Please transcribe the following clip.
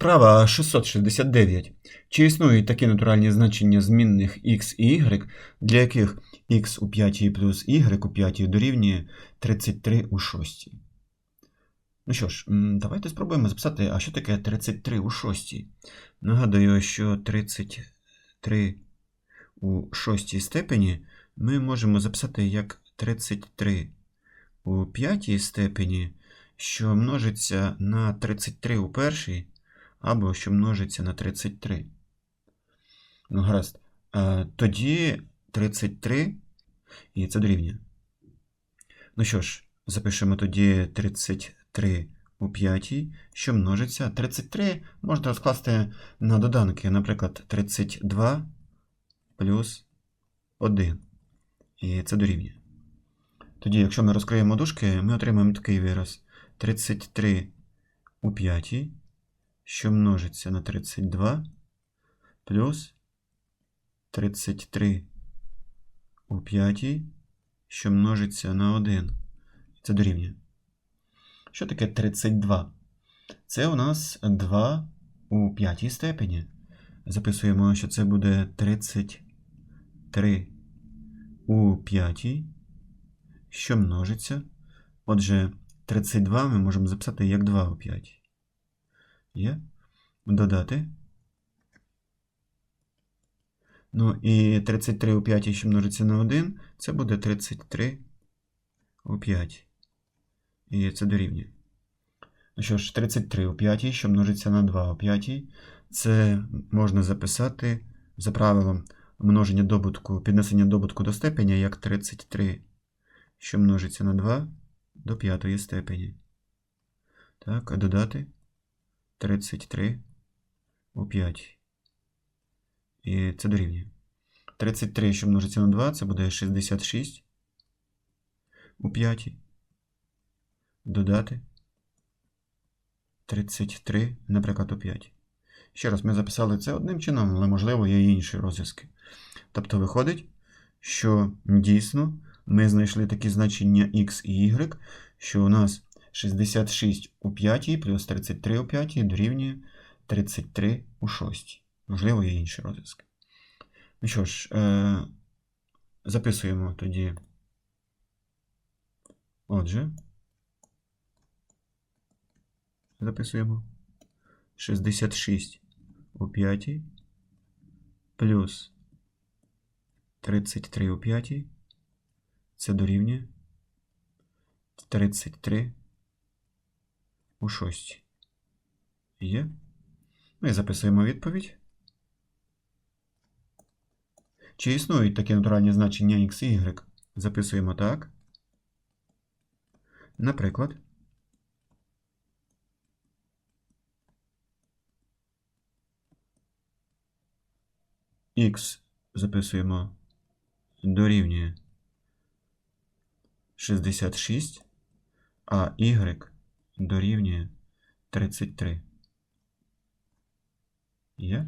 Вправа 669. Чи існують такі натуральні значення змінних x і y, для яких x у п'ятій плюс y у п'ятій дорівнює 33 у шостій? Ну що ж, давайте спробуємо записати, а що таке 33 у шостій? Нагадую, що 33 у шостій степені ми можемо записати як 33 у п'ятій степені, що множиться на 33 у першій, або що множиться на 33. Ну, гаразд. А, тоді 33, і це дорівнює. Ну що ж, запишемо тоді 33 у п'ятій, що множиться. 33 можна розкласти на доданки, наприклад, 32 плюс 1. І це дорівнює. Тоді, якщо ми розкриємо дужки, ми отримаємо такий вираз. 33 у п'ятій, що множиться на 32, плюс 33 у п'ятій, що множиться на 1. Це дорівнює. Що таке 32? Це у нас 2 у п'ятій степені. Записуємо, що це буде 33 у п'ятій, що множиться. Отже, 32 ми можемо записати як 2 у 5. Є? Додати. Ну і 33 у 5, що множиться на 1, це буде 33 у 5. І це дорівнює. Ну що ж, 33 у 5, що множиться на 2 у 5, це можна записати за правилом множення добутку, піднесення добутку до степеня як 33, що множиться на 2 до п'ятої степені. Так, а додати 33 у 5. І це дорівнює. 33, що множиться на 2, це буде 66 у 5. Додати 33, наприклад, у 5. Ще раз, ми записали це одним чином, але, можливо, є і інші розв'язки. Тобто виходить, що дійсно ми знайшли такі значення x і y, що у нас 66 у 5 плюс 33 у 5 дорівнює 33 у 6. Можливо, є інші розв'язки. Ну що ж, е, записуємо тоді. Отже, записуємо 66 у 5 плюс 33 у 5. Це дорівнює 33 у 6. Є. Ми записуємо відповідь. Чи існують такі натуральні значення x і y? Записуємо так. Наприклад, x записуємо дорівнює 66, а y дорівнює 33. Є?